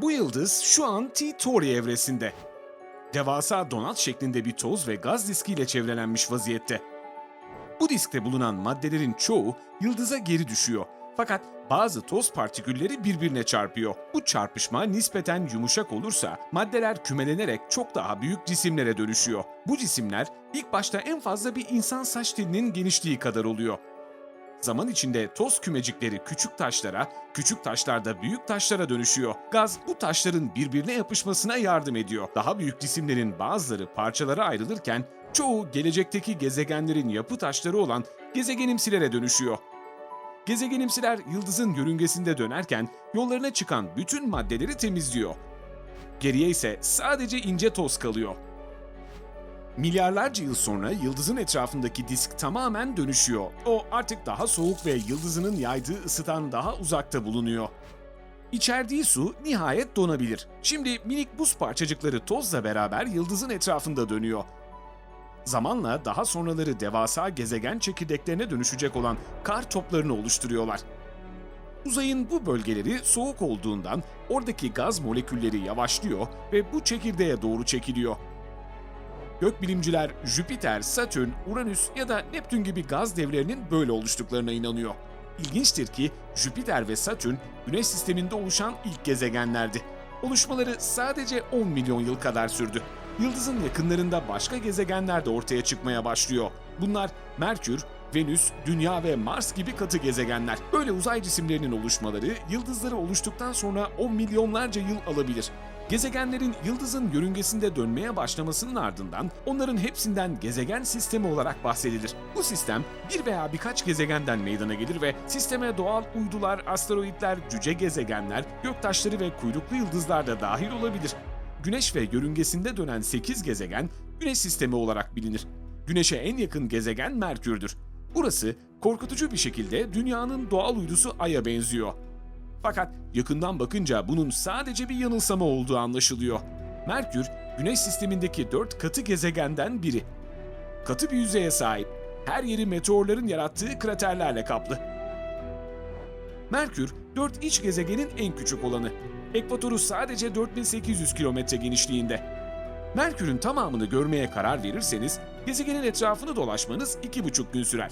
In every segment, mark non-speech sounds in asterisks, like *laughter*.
Bu yıldız şu an T Tauri evresinde. Devasa donat şeklinde bir toz ve gaz diskiyle çevrelenmiş vaziyette. Bu diskte bulunan maddelerin çoğu yıldıza geri düşüyor. Fakat bazı toz partikülleri birbirine çarpıyor. Bu çarpışma nispeten yumuşak olursa maddeler kümelenerek çok daha büyük cisimlere dönüşüyor. Bu cisimler ilk başta en fazla bir insan saç telinin genişliği kadar oluyor. Zaman içinde toz kümecikleri küçük taşlara, küçük taşlar da büyük taşlara dönüşüyor. Gaz bu taşların birbirine yapışmasına yardım ediyor. Daha büyük cisimlerin bazıları parçalara ayrılırken çoğu gelecekteki gezegenlerin yapı taşları olan gezegenimsilere dönüşüyor. Gezegenimsiler yıldızın yörüngesinde dönerken yollarına çıkan bütün maddeleri temizliyor. Geriye ise sadece ince toz kalıyor. Milyarlarca yıl sonra yıldızın etrafındaki disk tamamen dönüşüyor. O artık daha soğuk ve yıldızının yaydığı ısıdan daha uzakta bulunuyor. İçerdiği su nihayet donabilir. Şimdi minik buz parçacıkları tozla beraber yıldızın etrafında dönüyor. Zamanla daha sonraları devasa gezegen çekirdeklerine dönüşecek olan kar toplarını oluşturuyorlar. Uzayın bu bölgeleri soğuk olduğundan oradaki gaz molekülleri yavaşlıyor ve bu çekirdeğe doğru çekiliyor. Gökbilimciler Jüpiter, Satürn, Uranüs ya da Neptün gibi gaz devlerinin böyle oluştuklarına inanıyor. İlginçtir ki Jüpiter ve Satürn Güneş sisteminde oluşan ilk gezegenlerdi. Oluşmaları sadece 10 milyon yıl kadar sürdü. Yıldızın yakınlarında başka gezegenler de ortaya çıkmaya başlıyor. Bunlar Merkür, Venüs, Dünya ve Mars gibi katı gezegenler. Böyle uzay cisimlerinin oluşmaları yıldızları oluştuktan sonra 10 milyonlarca yıl alabilir. Gezegenlerin yıldızın yörüngesinde dönmeye başlamasının ardından onların hepsinden gezegen sistemi olarak bahsedilir. Bu sistem bir veya birkaç gezegenden meydana gelir ve sisteme doğal uydular, asteroitler, cüce gezegenler, göktaşları ve kuyruklu yıldızlar da dahil olabilir. Güneş ve yörüngesinde dönen 8 gezegen Güneş sistemi olarak bilinir. Güneş'e en yakın gezegen Merkür'dür. Burası korkutucu bir şekilde dünyanın doğal uydusu Ay'a benziyor. Fakat yakından bakınca bunun sadece bir yanılsama olduğu anlaşılıyor. Merkür, Güneş sistemindeki dört katı gezegenden biri. Katı bir yüzeye sahip, her yeri meteorların yarattığı kraterlerle kaplı. Merkür, dört iç gezegenin en küçük olanı. Ekvatoru sadece 4800 kilometre genişliğinde. Merkür'ün tamamını görmeye karar verirseniz, gezegenin etrafını dolaşmanız 2,5 gün sürer.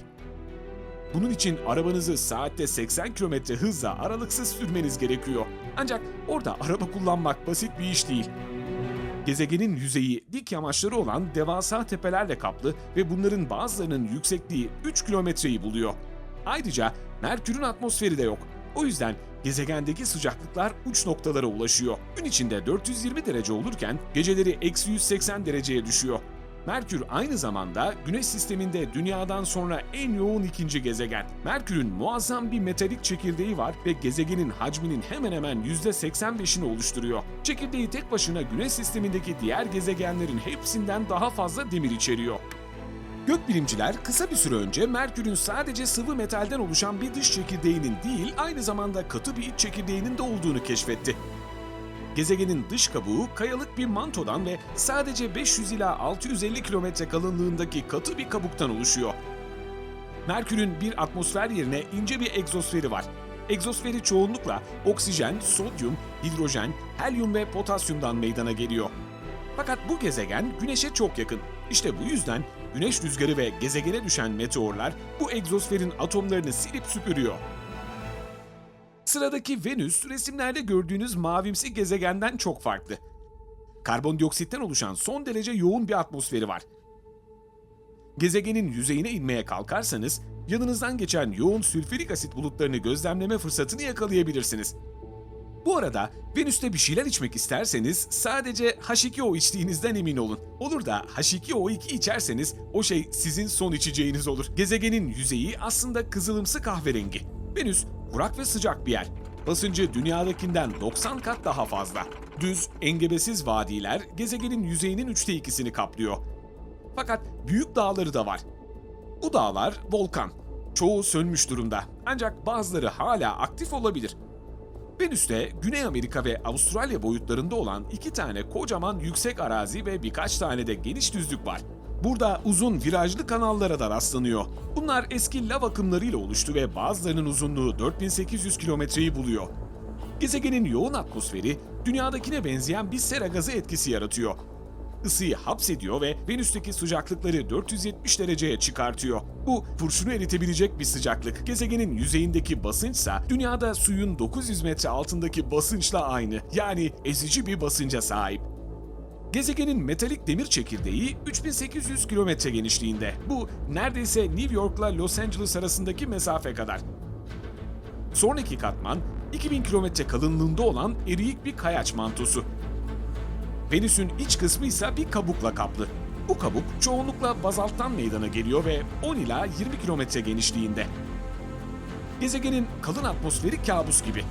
Bunun için arabanızı saatte 80 km hızla aralıksız sürmeniz gerekiyor. Ancak orada araba kullanmak basit bir iş değil. Gezegenin yüzeyi dik yamaçları olan devasa tepelerle kaplı ve bunların bazılarının yüksekliği 3 kilometreyi buluyor. Ayrıca Merkür'ün atmosferi de yok. O yüzden gezegendeki sıcaklıklar uç noktalara ulaşıyor. Gün içinde 420 derece olurken geceleri eksi 180 dereceye düşüyor. Merkür aynı zamanda Güneş sisteminde Dünya'dan sonra en yoğun ikinci gezegen. Merkür'ün muazzam bir metalik çekirdeği var ve gezegenin hacminin hemen hemen %85'ini oluşturuyor. Çekirdeği tek başına Güneş sistemindeki diğer gezegenlerin hepsinden daha fazla demir içeriyor. Gökbilimciler kısa bir süre önce Merkür'ün sadece sıvı metalden oluşan bir dış çekirdeğinin değil, aynı zamanda katı bir iç çekirdeğinin de olduğunu keşfetti. Gezegenin dış kabuğu kayalık bir mantodan ve sadece 500 ila 650 kilometre kalınlığındaki katı bir kabuktan oluşuyor. Merkür'ün bir atmosfer yerine ince bir egzosferi var. Egzosferi çoğunlukla oksijen, sodyum, hidrojen, helyum ve potasyumdan meydana geliyor. Fakat bu gezegen Güneş'e çok yakın. İşte bu yüzden Güneş rüzgarı ve gezegene düşen meteorlar bu egzosferin atomlarını silip süpürüyor. Sıradaki Venüs resimlerde gördüğünüz mavimsi gezegenden çok farklı. Karbondioksitten oluşan son derece yoğun bir atmosferi var. Gezegenin yüzeyine inmeye kalkarsanız yanınızdan geçen yoğun sülfürik asit bulutlarını gözlemleme fırsatını yakalayabilirsiniz. Bu arada Venüs'te bir şeyler içmek isterseniz sadece H2O içtiğinizden emin olun. Olur da H2O2 içerseniz o şey sizin son içeceğiniz olur. Gezegenin yüzeyi aslında kızılımsı kahverengi. Venüs kurak ve sıcak bir yer. Basıncı dünyadakinden 90 kat daha fazla. Düz, engebesiz vadiler gezegenin yüzeyinin üçte ikisini kaplıyor. Fakat büyük dağları da var. Bu dağlar volkan. Çoğu sönmüş durumda. Ancak bazıları hala aktif olabilir. Venüs'te Güney Amerika ve Avustralya boyutlarında olan iki tane kocaman yüksek arazi ve birkaç tane de geniş düzlük var. Burada uzun virajlı kanallara da rastlanıyor. Bunlar eski lav akımlarıyla oluştu ve bazılarının uzunluğu 4800 kilometreyi buluyor. Gezegenin yoğun atmosferi dünyadakine benzeyen bir sera gazı etkisi yaratıyor. Isıyı hapsediyor ve Venüs'teki sıcaklıkları 470 dereceye çıkartıyor. Bu kurşunu eritebilecek bir sıcaklık. Gezegenin yüzeyindeki basınçsa dünyada suyun 900 metre altındaki basınçla aynı. Yani ezici bir basınca sahip. Gezegenin metalik demir çekirdeği 3800 kilometre genişliğinde. Bu neredeyse New York'la Los Angeles arasındaki mesafe kadar. Sonraki katman 2000 kilometre kalınlığında olan eriyik bir kayaç mantosu. Venüs'ün iç kısmı ise bir kabukla kaplı. Bu kabuk çoğunlukla bazalttan meydana geliyor ve 10 ila 20 kilometre genişliğinde. Gezegenin kalın atmosferi kabus gibi.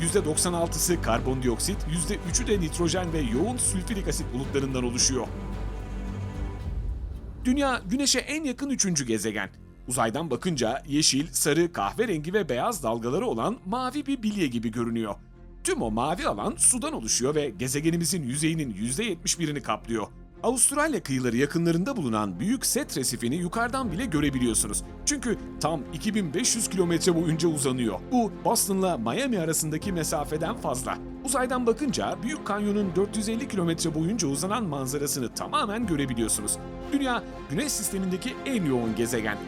%96'sı karbondioksit, %3'ü de nitrojen ve yoğun sülfürik asit bulutlarından oluşuyor. Dünya Güneş'e en yakın üçüncü gezegen. Uzaydan bakınca yeşil, sarı, kahverengi ve beyaz dalgaları olan mavi bir bilye gibi görünüyor. Tüm o mavi alan sudan oluşuyor ve gezegenimizin yüzeyinin %71'ini kaplıyor. Avustralya kıyıları yakınlarında bulunan büyük set resifini yukarıdan bile görebiliyorsunuz. Çünkü tam 2500 kilometre boyunca uzanıyor. Bu Boston'la Miami arasındaki mesafeden fazla. Uzaydan bakınca Büyük Kanyon'un 450 kilometre boyunca uzanan manzarasını tamamen görebiliyorsunuz. Dünya, Güneş sistemindeki en yoğun gezegen.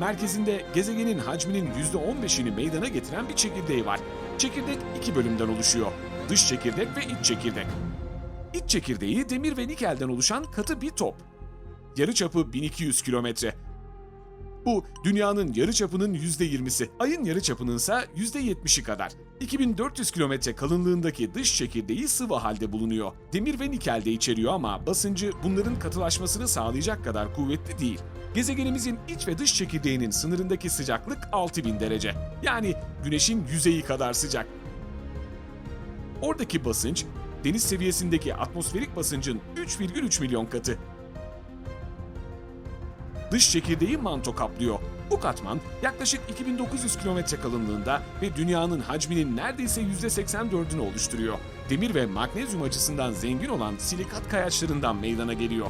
Merkezinde gezegenin hacminin %15'ini meydana getiren bir çekirdeği var. Çekirdek iki bölümden oluşuyor. Dış çekirdek ve iç çekirdek. İç çekirdeği demir ve nikelden oluşan katı bir top. Yarıçapı 1200 kilometre. Bu dünyanın yarıçapının %20'si, ayın yarıçapının ise %70'i kadar. 2400 kilometre kalınlığındaki dış çekirdeği sıvı halde bulunuyor. Demir ve nikel de içeriyor ama basıncı bunların katılaşmasını sağlayacak kadar kuvvetli değil. Gezegenimizin iç ve dış çekirdeğinin sınırındaki sıcaklık 6000 derece. Yani güneşin yüzeyi kadar sıcak. Oradaki basınç, deniz seviyesindeki atmosferik basıncın 3,3 milyon katı. Dış çekirdeği manto kaplıyor. Bu katman yaklaşık 2900 kilometre kalınlığında ve dünyanın hacminin neredeyse %84'ünü oluşturuyor. Demir ve magnezyum açısından zengin olan silikat kayaçlarından meydana geliyor.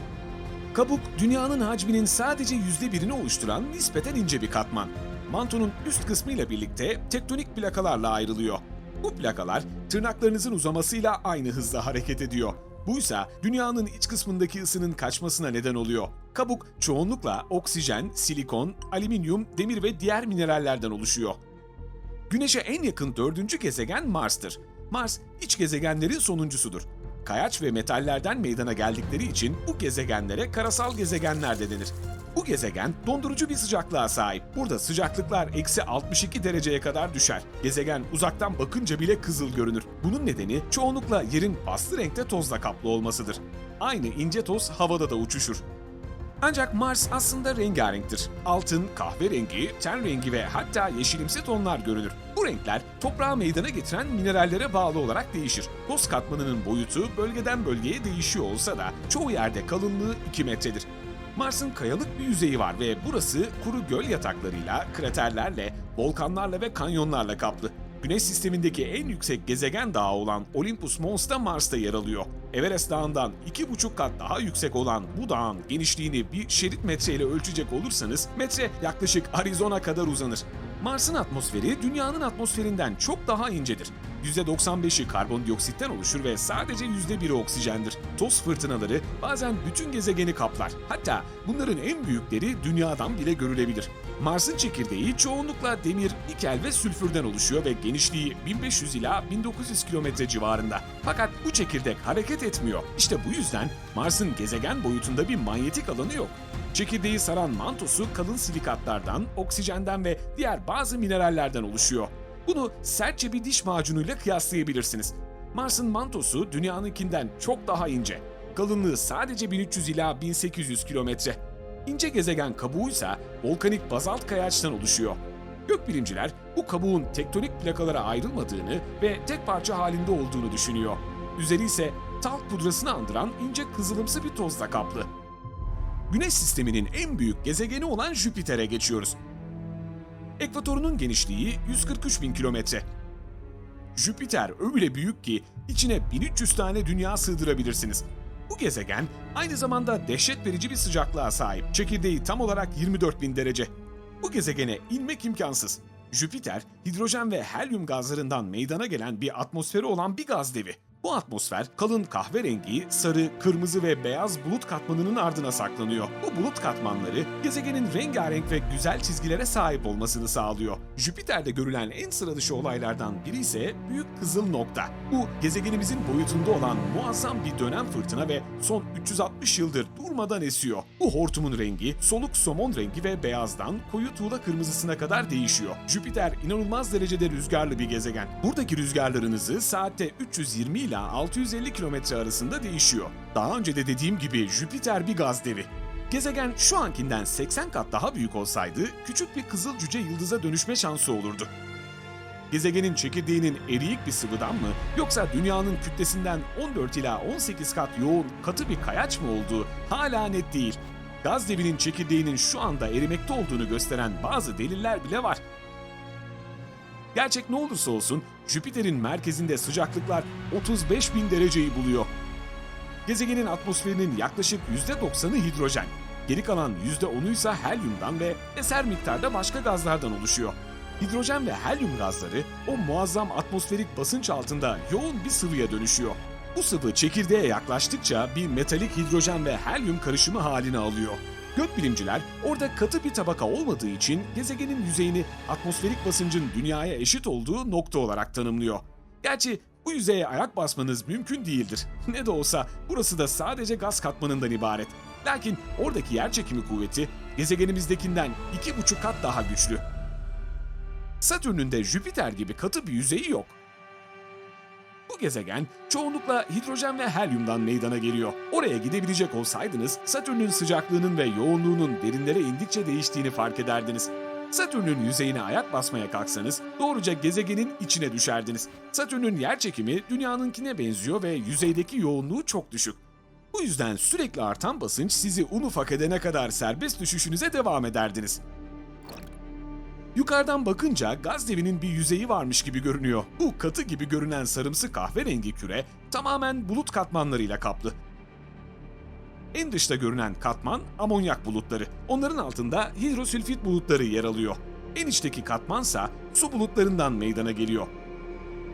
Kabuk, dünyanın hacminin sadece %1'ini oluşturan nispeten ince bir katman. Mantonun üst kısmıyla birlikte tektonik plakalarla ayrılıyor. Bu plakalar tırnaklarınızın uzamasıyla aynı hızla hareket ediyor. Buysa dünyanın iç kısmındaki ısının kaçmasına neden oluyor. Kabuk çoğunlukla oksijen, silikon, alüminyum, demir ve diğer minerallerden oluşuyor. Güneş'e en yakın dördüncü gezegen Mars'tır. Mars, iç gezegenlerin sonuncusudur. Kayaç ve metallerden meydana geldikleri için bu gezegenlere karasal gezegenler de denir. Bu gezegen dondurucu bir sıcaklığa sahip. Burada sıcaklıklar eksi 62 dereceye kadar düşer. Gezegen uzaktan bakınca bile kızıl görünür. Bunun nedeni çoğunlukla yerin bastı renkte tozla kaplı olmasıdır. Aynı ince toz havada da uçuşur. Ancak Mars aslında rengarenktir. Altın, kahverengi, ten rengi ve hatta yeşilimsi tonlar görünür. Bu renkler toprağı meydana getiren minerallere bağlı olarak değişir. Toz katmanının boyutu bölgeden bölgeye değişiyor olsa da çoğu yerde kalınlığı 2 metredir. Mars'ın kayalık bir yüzeyi var ve burası kuru göl yataklarıyla, kraterlerle, volkanlarla ve kanyonlarla kaplı. Güneş sistemindeki en yüksek gezegen dağı olan Olympus Mons da Mars'ta yer alıyor. Everest Dağı'ndan 2,5 kat daha yüksek olan bu dağın genişliğini bir şerit metreyle ölçecek olursanız metre yaklaşık Arizona kadar uzanır. Mars'ın atmosferi dünyanın atmosferinden çok daha incedir. %95'i karbondioksitten oluşur ve sadece %1'i oksijendir. Toz fırtınaları bazen bütün gezegeni kaplar. Hatta bunların en büyükleri dünyadan bile görülebilir. Mars'ın çekirdeği çoğunlukla demir, nikel ve sülfürden oluşuyor ve genişliği 1500 ila 1900 kilometre civarında. Fakat bu çekirdek hareket etmiyor. İşte bu yüzden Mars'ın gezegen boyutunda bir manyetik alanı yok. Çekirdeği saran mantosu kalın silikatlardan, oksijenden ve diğer bazı minerallerden oluşuyor. Bunu sertçe bir diş macunuyla kıyaslayabilirsiniz. Mars'ın mantosu dünyanınkinden çok daha ince. Kalınlığı sadece 1300 ila 1800 kilometre. İnce gezegen kabuğuysa volkanik bazalt kayaçtan oluşuyor. Gökbilimciler bu kabuğun tektonik plakalara ayrılmadığını ve tek parça halinde olduğunu düşünüyor. Üzeri ise talk pudrasını andıran ince kızılımsı bir tozla kaplı. Güneş sisteminin en büyük gezegeni olan Jüpiter'e geçiyoruz. Ekvatorunun genişliği 143 bin kilometre. Jüpiter öyle büyük ki içine 1300 tane dünya sığdırabilirsiniz. Bu gezegen aynı zamanda dehşet verici bir sıcaklığa sahip. Çekirdeği tam olarak 24 bin derece. Bu gezegene inmek imkansız. Jüpiter hidrojen ve helyum gazlarından meydana gelen bir atmosferi olan bir gaz devi. Bu atmosfer kalın kahverengi, sarı, kırmızı ve beyaz bulut katmanının ardına saklanıyor. Bu bulut katmanları gezegenin rengarenk ve güzel çizgilere sahip olmasını sağlıyor. Jüpiter'de görülen en sıra dışı olaylardan biri ise büyük kızıl nokta. Bu gezegenimizin boyutunda olan muazzam bir dönem fırtına ve son 360 yıldır durmadan esiyor. Bu hortumun rengi soluk somon rengi ve beyazdan koyu tuğla kırmızısına kadar değişiyor. Jüpiter inanılmaz derecede rüzgarlı bir gezegen. Buradaki rüzgarların hızı saatte 320 ila 650 kilometre arasında değişiyor. Daha önce de dediğim gibi Jüpiter bir gaz devi. Gezegen şu ankinden 80 kat daha büyük olsaydı küçük bir kızıl cüce yıldıza dönüşme şansı olurdu. Gezegenin çekirdeğinin eriyik bir sıvıdan mı yoksa dünyanın kütlesinden 14 ila 18 kat yoğun katı bir kayaç mı olduğu hala net değil. Gaz devinin çekirdeğinin şu anda erimekte olduğunu gösteren bazı deliller bile var. Gerçek ne olursa olsun Jüpiter'in merkezinde sıcaklıklar 35 bin dereceyi buluyor. Gezegenin atmosferinin yaklaşık %90'ı hidrojen. Geri kalan %10'u ise helyumdan ve eser miktarda başka gazlardan oluşuyor. Hidrojen ve helyum gazları o muazzam atmosferik basınç altında yoğun bir sıvıya dönüşüyor. Bu sıvı çekirdeğe yaklaştıkça bir metalik hidrojen ve helyum karışımı halini alıyor. Gökbilimciler orada katı bir tabaka olmadığı için gezegenin yüzeyini atmosferik basıncın dünyaya eşit olduğu nokta olarak tanımlıyor. Gerçi bu yüzeye ayak basmanız mümkün değildir. *laughs* Ne de olsa burası da sadece gaz katmanından ibaret. Lakin oradaki yerçekimi kuvveti gezegenimizdekinden iki buçuk kat daha güçlü. Satürn'ün de Jüpiter gibi katı bir yüzeyi yok. Gezegen çoğunlukla hidrojen ve helyumdan meydana geliyor. Oraya gidebilecek olsaydınız Satürn'ün sıcaklığının ve yoğunluğunun derinlere indikçe değiştiğini fark ederdiniz. Satürn'ün yüzeyine ayak basmaya kalksanız doğruca gezegenin içine düşerdiniz. Satürn'ün yerçekimi dünyanınkine benziyor ve yüzeydeki yoğunluğu çok düşük. Bu yüzden sürekli artan basınç sizi un ufak edene kadar serbest düşüşünüze devam ederdiniz. Yukarıdan bakınca gaz devinin bir yüzeyi varmış gibi görünüyor. Bu katı gibi görünen sarımsı kahverengi küre tamamen bulut katmanlarıyla kaplı. En dışta görünen katman amonyak bulutları. Onların altında hidrosülfit bulutları yer alıyor. En içteki katmansa su bulutlarından meydana geliyor.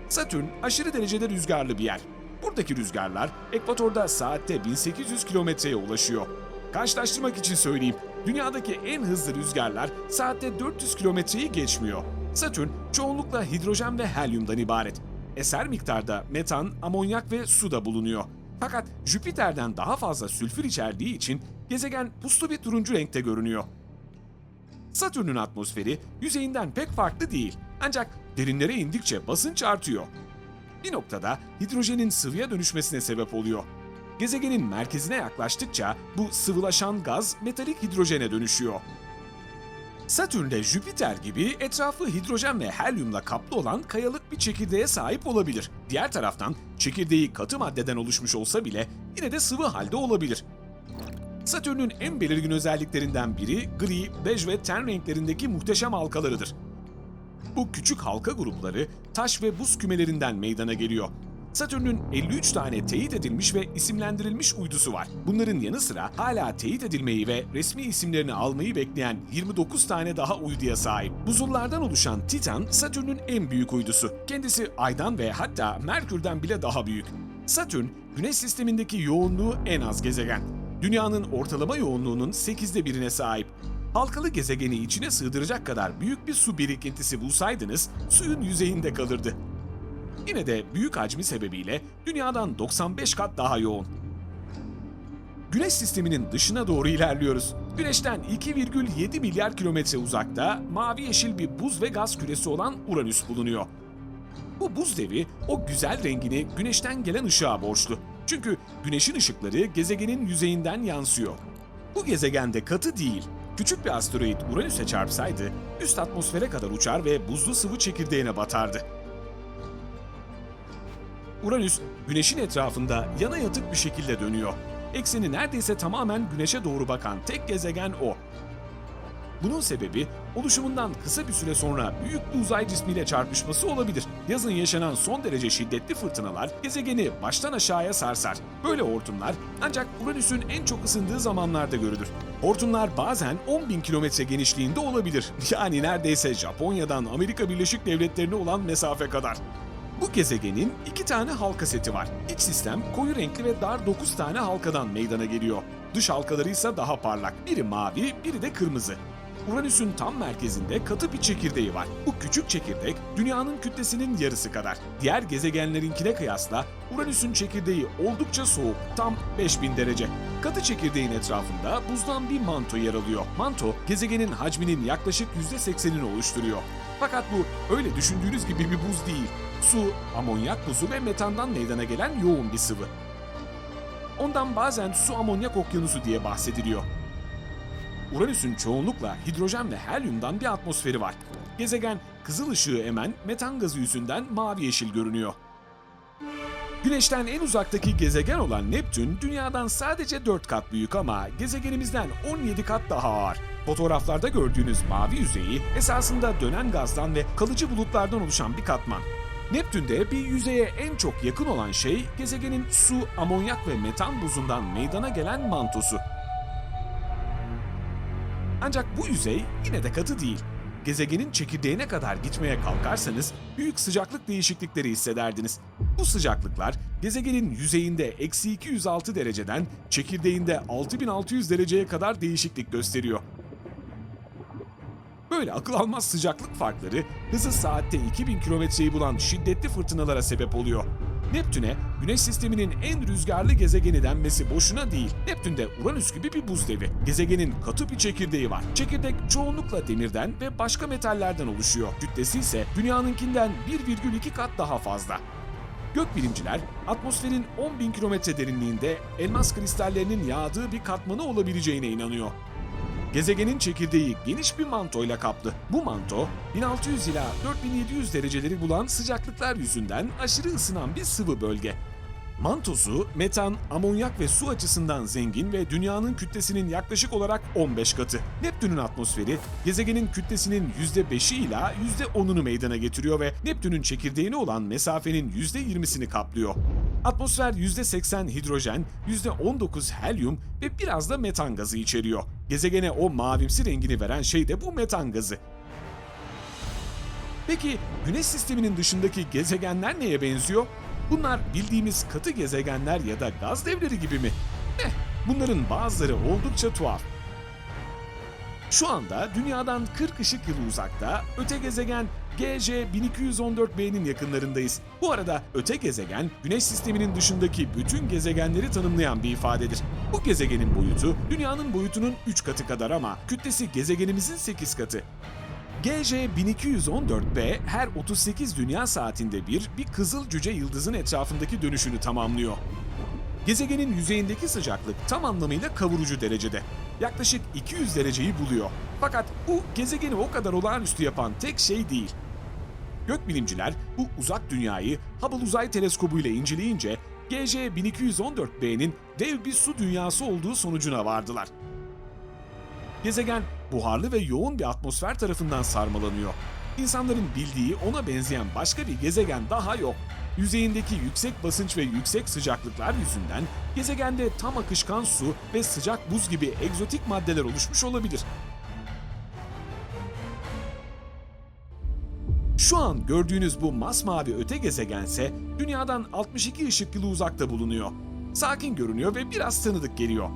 Satürn aşırı derecede rüzgarlı bir yer. Buradaki rüzgarlar ekvatorda saatte 1800 kilometreye ulaşıyor. Karşılaştırmak için söyleyeyim, dünyadaki en hızlı rüzgarlar saatte 400 kilometreyi geçmiyor. Satürn çoğunlukla hidrojen ve helyumdan ibaret. Eser miktarda metan, amonyak ve su da bulunuyor. Fakat Jüpiter'den daha fazla sülfür içerdiği için gezegen puslu bir turuncu renkte görünüyor. Satürn'ün atmosferi yüzeyinden pek farklı değil. Ancak derinlere indikçe basınç artıyor. Bir noktada hidrojenin sıvıya dönüşmesine sebep oluyor. Gezegenin merkezine yaklaştıkça bu sıvılaşan gaz metalik hidrojene dönüşüyor. Satürn'de Jüpiter gibi etrafı hidrojen ve helyumla kaplı olan kayalık bir çekirdeğe sahip olabilir. Diğer taraftan çekirdeği katı maddeden oluşmuş olsa bile yine de sıvı halde olabilir. Satürn'ün en belirgin özelliklerinden biri gri, bej ve ten renklerindeki muhteşem halkalarıdır. Bu küçük halka grupları taş ve buz kümelerinden meydana geliyor. Satürn'ün 53 tane teyit edilmiş ve isimlendirilmiş uydusu var. Bunların yanı sıra hala teyit edilmeyi ve resmi isimlerini almayı bekleyen 29 tane daha uyduya sahip. Buzullardan oluşan Titan, Satürn'ün en büyük uydusu. Kendisi Ay'dan ve hatta Merkür'den bile daha büyük. Satürn, Güneş sistemindeki yoğunluğu en az gezegen. Dünyanın ortalama yoğunluğunun 8'de birine sahip. Halkalı gezegeni içine sığdıracak kadar büyük bir su birikintisi bulsaydınız suyun yüzeyinde kalırdı. Yine de büyük hacmi sebebiyle dünyadan 95 kat daha yoğun. Güneş sisteminin dışına doğru ilerliyoruz. Güneşten 2,7 milyar kilometre uzakta mavi yeşil bir buz ve gaz küresi olan Uranüs bulunuyor. Bu buz devi o güzel rengini güneşten gelen ışığa borçlu. Çünkü güneşin ışıkları gezegenin yüzeyinden yansıyor. Bu gezegende katı değil, küçük bir asteroid Uranüs'e çarpsaydı üst atmosfere kadar uçar ve buzlu sıvı çekirdeğine batardı. Uranüs, Güneş'in etrafında yana yatık bir şekilde dönüyor. Ekseni neredeyse tamamen Güneş'e doğru bakan tek gezegen o. Bunun sebebi oluşumundan kısa bir süre sonra büyük bir uzay cismiyle çarpışması olabilir. Yazın yaşanan son derece şiddetli fırtınalar gezegeni baştan aşağıya sarsar. Böyle hortumlar ancak Uranüs'ün en çok ısındığı zamanlarda görülür. Hortumlar bazen 10.000 kilometre genişliğinde olabilir. *laughs* Yani neredeyse Japonya'dan Amerika Birleşik Devletleri'ne olan mesafe kadar. Bu gezegenin iki tane halka seti var. İç sistem koyu renkli ve dar 9 tane halkadan meydana geliyor. Dış halkaları ise daha parlak. Biri mavi, biri de kırmızı. Uranüs'ün tam merkezinde katı bir çekirdeği var. Bu küçük çekirdek dünyanın kütlesinin yarısı kadar. Diğer gezegenlerinkine kıyasla Uranüs'ün çekirdeği oldukça soğuk, tam 5000 derece. Katı çekirdeğin etrafında buzdan bir manto yer alıyor. Manto, gezegenin hacminin yaklaşık %80'ini oluşturuyor. Fakat bu öyle düşündüğünüz gibi bir buz değil. Su, amonyak buzu ve metandan meydana gelen yoğun bir sıvı. Ondan bazen su amonyak okyanusu diye bahsediliyor. Uranüs'ün çoğunlukla hidrojen ve helyumdan bir atmosferi var. Gezegen kızıl ışığı emen metan gazı yüzünden mavi yeşil görünüyor. Güneşten en uzaktaki gezegen olan Neptün, Dünya'dan sadece 4 kat büyük ama gezegenimizden 17 kat daha ağır. Fotoğraflarda gördüğünüz mavi yüzeyi esasında dönen gazdan ve kalıcı bulutlardan oluşan bir katman. Neptün'de bir yüzeye en çok yakın olan şey gezegenin su, amonyak ve metan buzundan meydana gelen mantosu. Ancak bu yüzey yine de katı değil. Gezegenin çekirdeğine kadar gitmeye kalkarsanız büyük sıcaklık değişiklikleri hissederdiniz. Bu sıcaklıklar gezegenin yüzeyinde eksi 206 dereceden çekirdeğinde 6600 dereceye kadar değişiklik gösteriyor. Böyle akıl almaz sıcaklık farkları hızı saatte 2000 kilometreyi bulan şiddetli fırtınalara sebep oluyor. Neptün'e Güneş sisteminin en rüzgarlı gezegeni denmesi boşuna değil. Neptün'de Uranüs gibi bir buz devi. Gezegenin katı bir çekirdeği var. Çekirdek çoğunlukla demirden ve başka metallerden oluşuyor. Kütlesi ise dünyanınkinden 1,2 kat daha fazla. Gökbilimciler atmosferin 10.000 kilometre derinliğinde elmas kristallerinin yağdığı bir katmanı olabileceğine inanıyor. Gezegenin çekirdeği geniş bir mantoyla kaplı. Bu manto 1600 ila 4700 dereceleri bulan sıcaklıklar yüzünden aşırı ısınan bir sıvı bölge. Mantosu metan, amonyak ve su açısından zengin ve dünyanın kütlesinin yaklaşık olarak 15 katı. Neptün'ün atmosferi gezegenin kütlesinin %5'i ila %10'unu meydana getiriyor ve Neptün'ün çekirdeğine olan mesafenin %20'sini kaplıyor. Atmosfer %80 hidrojen, %19 helyum ve biraz da metan gazı içeriyor. Gezegene o mavimsi rengini veren şey de bu metan gazı. Peki Güneş sisteminin dışındaki gezegenler neye benziyor? Bunlar bildiğimiz katı gezegenler ya da gaz devleri gibi mi? Eh, bunların bazıları oldukça tuhaf. Şu anda dünyadan 40 ışık yılı uzakta öte gezegen GJ 1214b'nin yakınlarındayız. Bu arada öte gezegen Güneş sisteminin dışındaki bütün gezegenleri tanımlayan bir ifadedir. Bu gezegenin boyutu dünyanın boyutunun 3 katı kadar ama kütlesi gezegenimizin 8 katı. GJ 1214b her 38 dünya saatinde bir bir kızıl cüce yıldızın etrafındaki dönüşünü tamamlıyor. Gezegenin yüzeyindeki sıcaklık tam anlamıyla kavurucu derecede. Yaklaşık 200 dereceyi buluyor. Fakat bu gezegeni o kadar olağanüstü yapan tek şey değil. Gökbilimciler bu uzak dünyayı Hubble Uzay Teleskobu ile inceleyince GJ 1214b'nin dev bir su dünyası olduğu sonucuna vardılar. Gezegen buharlı ve yoğun bir atmosfer tarafından sarmalanıyor. İnsanların bildiği ona benzeyen başka bir gezegen daha yok. Yüzeyindeki yüksek basınç ve yüksek sıcaklıklar yüzünden gezegende tam akışkan su ve sıcak buz gibi egzotik maddeler oluşmuş olabilir. Şu an gördüğünüz bu masmavi öte gezegense dünyadan 62 ışık yılı uzakta bulunuyor. Sakin görünüyor ve biraz tanıdık geliyor.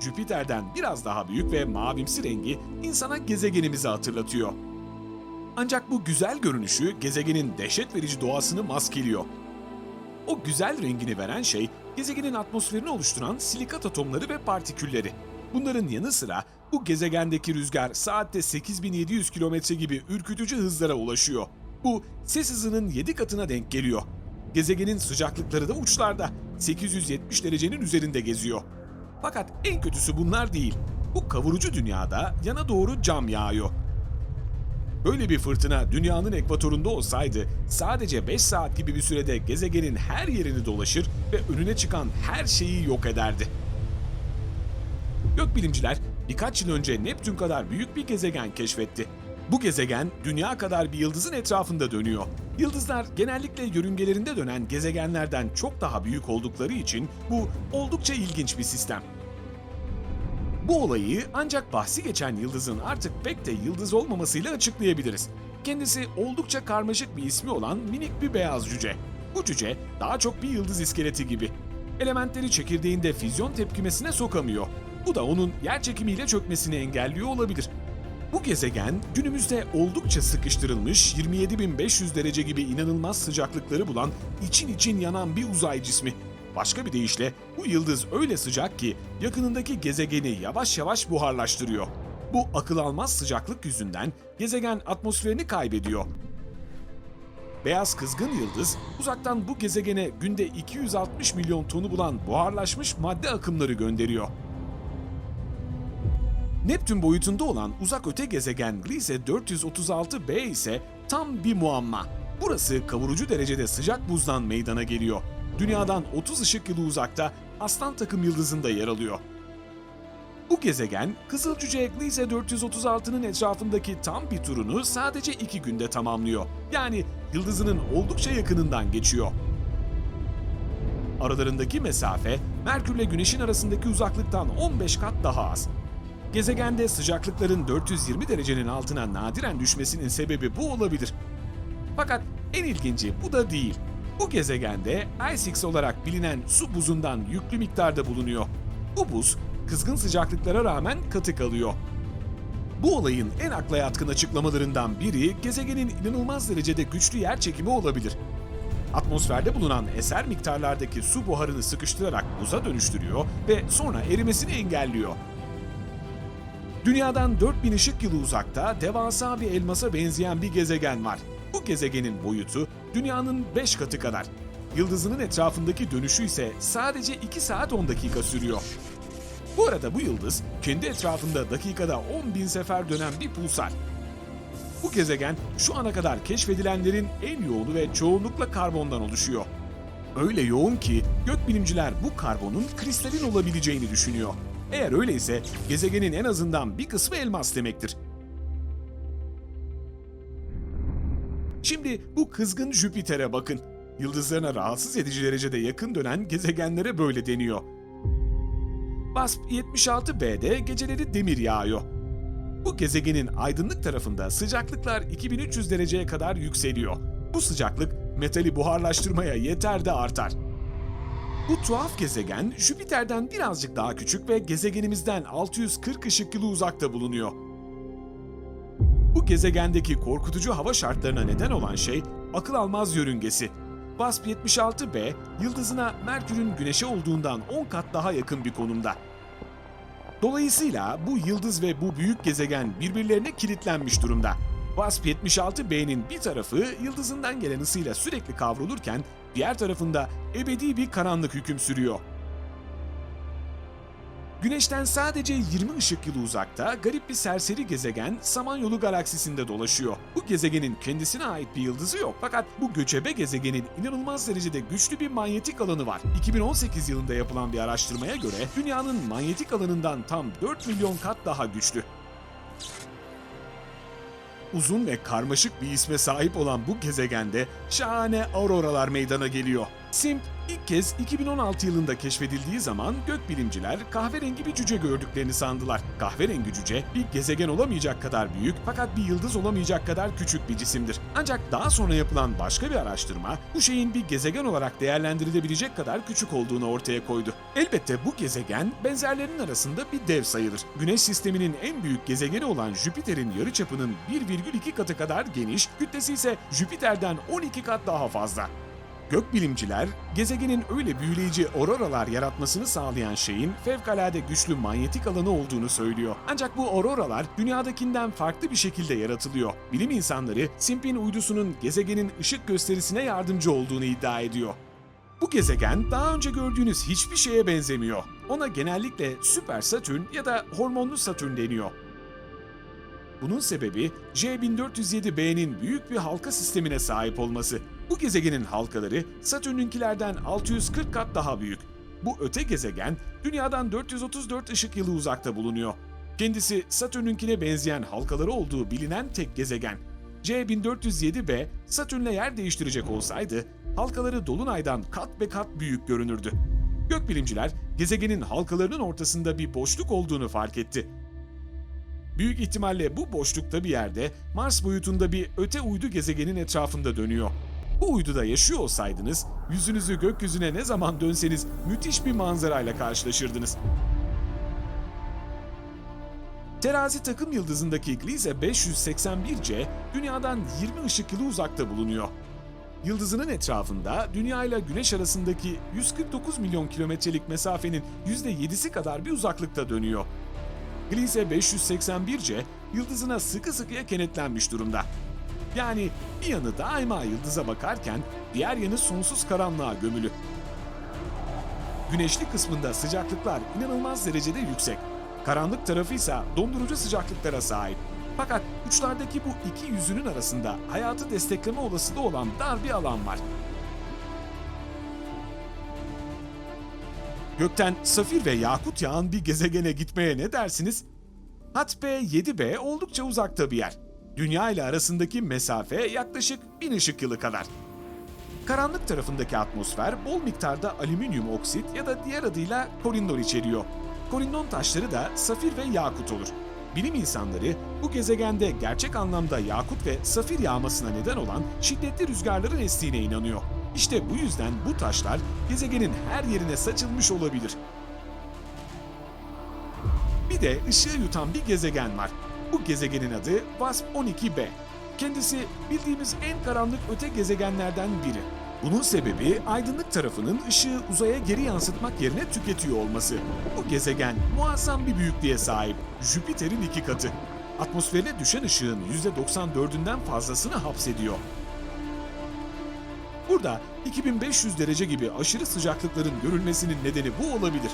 Jüpiter'den biraz daha büyük ve mavimsi rengi insana gezegenimizi hatırlatıyor. Ancak bu güzel görünüşü gezegenin dehşet verici doğasını maskeliyor. O güzel rengini veren şey gezegenin atmosferini oluşturan silikat atomları ve partikülleri. Bunların yanı sıra bu gezegendeki rüzgar saatte 8700 kilometre gibi ürkütücü hızlara ulaşıyor. Bu ses hızının 7 katına denk geliyor. Gezegenin sıcaklıkları da uçlarda. 870 derecenin üzerinde geziyor. Fakat en kötüsü bunlar değil. Bu kavurucu dünyada yana doğru cam yağıyor. Böyle bir fırtına dünyanın ekvatorunda olsaydı sadece 5 saat gibi bir sürede gezegenin her yerini dolaşır ve önüne çıkan her şeyi yok ederdi. Gökbilimciler birkaç yıl önce Neptün kadar büyük bir gezegen keşfetti. Bu gezegen dünya kadar bir yıldızın etrafında dönüyor. Yıldızlar genellikle yörüngelerinde dönen gezegenlerden çok daha büyük oldukları için bu oldukça ilginç bir sistem. Bu olayı ancak bahsi geçen yıldızın artık pek de yıldız olmamasıyla açıklayabiliriz. Kendisi oldukça karmaşık bir ismi olan minik bir beyaz cüce. Bu cüce daha çok bir yıldız iskeleti gibi. Elementleri çekirdeğinde füzyon tepkimesine sokamıyor. Bu da onun yer çekimiyle çökmesini engelliyor olabilir. Bu gezegen günümüzde oldukça sıkıştırılmış 27.500 derece gibi inanılmaz sıcaklıkları bulan için için yanan bir uzay cismi. Başka bir deyişle bu yıldız öyle sıcak ki yakınındaki gezegeni yavaş yavaş buharlaştırıyor. Bu akıl almaz sıcaklık yüzünden gezegen atmosferini kaybediyor. Beyaz kızgın yıldız uzaktan bu gezegene günde 260 milyon tonu bulan buharlaşmış madde akımları gönderiyor. Neptün boyutunda olan uzak öte gezegen Gliese 436b ise tam bir muamma. Burası kavurucu derecede sıcak buzdan meydana geliyor. Dünyadan 30 ışık yılı uzakta Aslan takım yıldızında yer alıyor. Bu gezegen Kızıl Cüce Gliese 436'nın etrafındaki tam bir turunu sadece iki günde tamamlıyor. Yani yıldızının oldukça yakınından geçiyor. Aralarındaki mesafe Merkürle Güneş'in arasındaki uzaklıktan 15 kat daha az. Gezegende sıcaklıkların 420 derecenin altına nadiren düşmesinin sebebi bu olabilir. Fakat en ilginci bu da değil. Bu gezegende ISIX olarak bilinen su buzundan yüklü miktarda bulunuyor. Bu buz kızgın sıcaklıklara rağmen katı kalıyor. Bu olayın en akla yatkın açıklamalarından biri gezegenin inanılmaz derecede güçlü yer çekimi olabilir. Atmosferde bulunan eser miktarlardaki su buharını sıkıştırarak buza dönüştürüyor ve sonra erimesini engelliyor. Dünyadan 4000 ışık yılı uzakta devasa bir elmasa benzeyen bir gezegen var. Bu gezegenin boyutu dünyanın 5 katı kadar. Yıldızının etrafındaki dönüşü ise sadece 2 saat 10 dakika sürüyor. Bu arada bu yıldız kendi etrafında dakikada 10 bin sefer dönen bir pulsar. Bu gezegen şu ana kadar keşfedilenlerin en yoğunu ve çoğunlukla karbondan oluşuyor. Öyle yoğun ki gökbilimciler bu karbonun kristalin olabileceğini düşünüyor. Eğer öyleyse gezegenin en azından bir kısmı elmas demektir. Şimdi bu kızgın Jüpiter'e bakın. Yıldızlarına rahatsız edici derecede yakın dönen gezegenlere böyle deniyor. WASP 76b'de geceleri demir yağıyor. Bu gezegenin aydınlık tarafında sıcaklıklar 2300 dereceye kadar yükseliyor. Bu sıcaklık metali buharlaştırmaya yeter de artar. Bu tuhaf gezegen Jüpiter'den birazcık daha küçük ve gezegenimizden 640 ışık yılı uzakta bulunuyor. Bu gezegendeki korkutucu hava şartlarına neden olan şey akıl almaz yörüngesi. WASP 76b yıldızına Merkür'ün Güneş'e olduğundan 10 kat daha yakın bir konumda. Dolayısıyla bu yıldız ve bu büyük gezegen birbirlerine kilitlenmiş durumda. WASP 76b'nin bir tarafı yıldızından gelen ısıyla sürekli kavrulurken diğer tarafında ebedi bir karanlık hüküm sürüyor. Güneşten sadece 20 ışık yılı uzakta garip bir serseri gezegen Samanyolu galaksisinde dolaşıyor. Bu gezegenin kendisine ait bir yıldızı yok fakat bu göçebe gezegenin inanılmaz derecede güçlü bir manyetik alanı var. 2018 yılında yapılan bir araştırmaya göre dünyanın manyetik alanından tam 4 milyon kat daha güçlü. Uzun ve karmaşık bir isme sahip olan bu gezegende şahane auroralar meydana geliyor. Simp ilk kez 2016 yılında keşfedildiği zaman gökbilimciler kahverengi bir cüce gördüklerini sandılar. Kahverengi cüce bir gezegen olamayacak kadar büyük fakat bir yıldız olamayacak kadar küçük bir cisimdir. Ancak daha sonra yapılan başka bir araştırma bu şeyin bir gezegen olarak değerlendirilebilecek kadar küçük olduğunu ortaya koydu. Elbette bu gezegen benzerlerinin arasında bir dev sayılır. Güneş sisteminin en büyük gezegeni olan Jüpiter'in yarıçapının 1,2 katı kadar geniş, kütlesi ise Jüpiter'den 12 kat daha fazla. Gökbilimciler, gezegenin öyle büyüleyici auroralar yaratmasını sağlayan şeyin fevkalade güçlü manyetik alanı olduğunu söylüyor. Ancak bu auroralar dünyadakinden farklı bir şekilde yaratılıyor. Bilim insanları Simp'in uydusunun gezegenin ışık gösterisine yardımcı olduğunu iddia ediyor. Bu gezegen daha önce gördüğünüz hiçbir şeye benzemiyor. Ona genellikle Süper Satürn ya da Hormonlu Satürn deniyor. Bunun sebebi J1407b'nin büyük bir halka sistemine sahip olması. Bu gezegenin halkaları Satürn'ünkilerden 640 kat daha büyük. Bu öte gezegen Dünyadan 434 ışık yılı uzakta bulunuyor. Kendisi Satürn'ünkine benzeyen halkaları olduğu bilinen tek gezegen. C1407b Satürn'le yer değiştirecek olsaydı halkaları dolunaydan kat be kat büyük görünürdü. Gökbilimciler gezegenin halkalarının ortasında bir boşluk olduğunu fark etti. Büyük ihtimalle bu boşlukta bir yerde Mars boyutunda bir öte uydu gezegenin etrafında dönüyor. Bu uyduda yaşıyor olsaydınız, yüzünüzü gökyüzüne ne zaman dönseniz müthiş bir manzarayla karşılaşırdınız. Terazi takım yıldızındaki Gliese 581c Dünya'dan 20 ışık yılı uzakta bulunuyor. Yıldızının etrafında Dünya ile Güneş arasındaki 149 milyon kilometrelik mesafenin %7'si kadar bir uzaklıkta dönüyor. Gliese 581c yıldızına sıkı sıkıya kenetlenmiş durumda. Yani bir yanı daima yıldıza bakarken diğer yanı sonsuz karanlığa gömülü. Güneşli kısmında sıcaklıklar inanılmaz derecede yüksek. Karanlık tarafı ise dondurucu sıcaklıklara sahip. Fakat uçlardaki bu iki yüzünün arasında hayatı destekleme olasılığı olan dar bir alan var. Gökten safir ve yakut yağan bir gezegene gitmeye ne dersiniz? Hatp 7b oldukça uzakta bir yer. Dünya ile arasındaki mesafe yaklaşık 1000 ışık yılı kadar. Karanlık tarafındaki atmosfer bol miktarda alüminyum oksit ya da diğer adıyla korindon içeriyor. Korindon taşları da safir ve yakut olur. Bilim insanları bu gezegende gerçek anlamda yakut ve safir yağmasına neden olan şiddetli rüzgarların estiğine inanıyor. İşte bu yüzden bu taşlar gezegenin her yerine saçılmış olabilir. Bir de ışığı yutan bir gezegen var. Bu gezegenin adı WASP-12b. Kendisi bildiğimiz en karanlık öte gezegenlerden biri. Bunun sebebi aydınlık tarafının ışığı uzaya geri yansıtmak yerine tüketiyor olması. Bu gezegen muazzam bir büyüklüğe sahip. Jüpiter'in iki katı. Atmosferine düşen ışığın %94'ünden fazlasını hapsediyor. Burada 2500 derece gibi aşırı sıcaklıkların görülmesinin nedeni bu olabilir.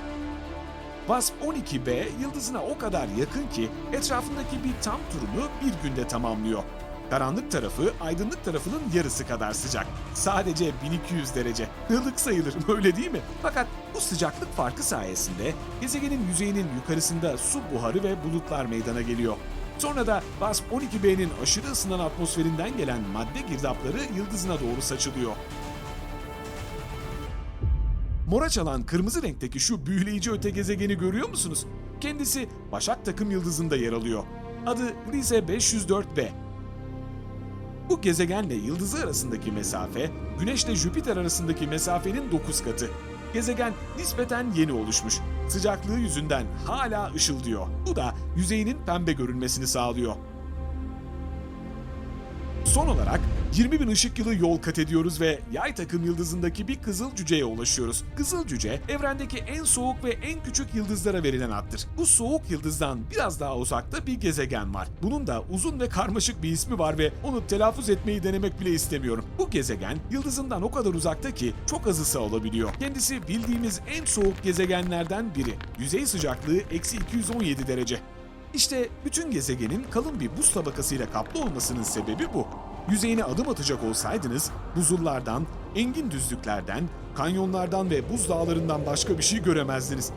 WASP-12b yıldızına o kadar yakın ki etrafındaki bir tam turunu bir günde tamamlıyor. Karanlık tarafı aydınlık tarafının yarısı kadar sıcak. Sadece 1200 derece. Ilık sayılır *laughs* öyle değil mi? Fakat bu sıcaklık farkı sayesinde gezegenin yüzeyinin yukarısında su buharı ve bulutlar meydana geliyor. Sonra da WASP-12b'nin aşırı ısınan atmosferinden gelen madde girdapları yıldızına doğru saçılıyor. Mora çalan kırmızı renkteki şu büyüleyici öte gezegeni görüyor musunuz? Kendisi Başak takım yıldızında yer alıyor. Adı Gliese 504b. Bu gezegenle yıldızı arasındaki mesafe, Güneşle Jüpiter arasındaki mesafenin 9 katı. Gezegen nispeten yeni oluşmuş. Sıcaklığı yüzünden hala ışıldıyor. Bu da yüzeyinin pembe görünmesini sağlıyor. Son olarak 20 bin ışık yılı yol kat ediyoruz ve yay takım yıldızındaki bir kızıl cüceye ulaşıyoruz. Kızıl cüce evrendeki en soğuk ve en küçük yıldızlara verilen addır. Bu soğuk yıldızdan biraz daha uzakta bir gezegen var. Bunun da uzun ve karmaşık bir ismi var ve onu telaffuz etmeyi denemek bile istemiyorum. Bu gezegen yıldızından o kadar uzakta ki çok az ısı alabiliyor. Kendisi bildiğimiz en soğuk gezegenlerden biri. Yüzey sıcaklığı eksi 217 derece. İşte bütün gezegenin kalın bir buz tabakasıyla kaplı olmasının sebebi bu. Yüzeyine adım atacak olsaydınız buzullardan, engin düzlüklerden, kanyonlardan ve buz dağlarından başka bir şey göremezdiniz.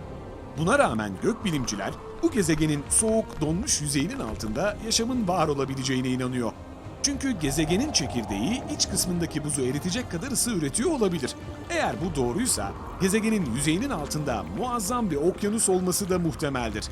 Buna rağmen gökbilimciler bu gezegenin soğuk donmuş yüzeyinin altında yaşamın var olabileceğine inanıyor. Çünkü gezegenin çekirdeği iç kısmındaki buzu eritecek kadar ısı üretiyor olabilir. Eğer bu doğruysa gezegenin yüzeyinin altında muazzam bir okyanus olması da muhtemeldir.